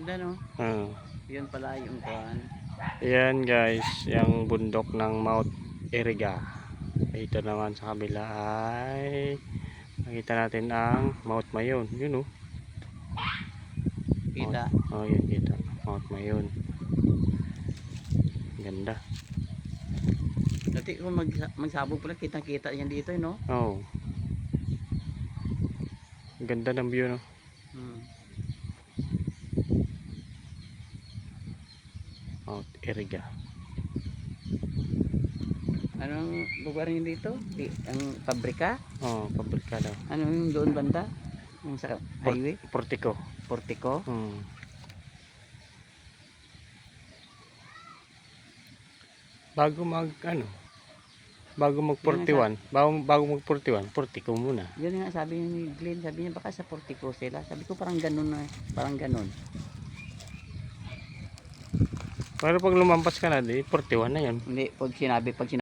Ganda no? Ah. Yun pala yung kuhan. Ayan guys, yung bundok ng Mount Iriga. Ito naman sa kabila ay nakita natin ang Mount Mayon. Yun oh. Kita. Oh, yun kita. Mount Mayon. Ganda. Dati kung mag, magsabog pala, kitang-kita yan dito, eh, no? Oh. Ganda ng view no. Hmm. Mount Iriga. Anong lugar yun dito? Di, ang pabrika? Oh, pabrika daw. Ano yung doon banda? Yung sa highway? Portico. Portico? Hmm. Bago mag ano? Bago mag 41, bago, bago mag 41, Portico muna. Yun nga sabi ni Glenn, sabi niya baka sa Portico sila. Sabi ko parang ganun na, parang ganun. Pero pag lumampas ka na, di 41 na 'yon. Hindi, pag sinabi, pag sinabi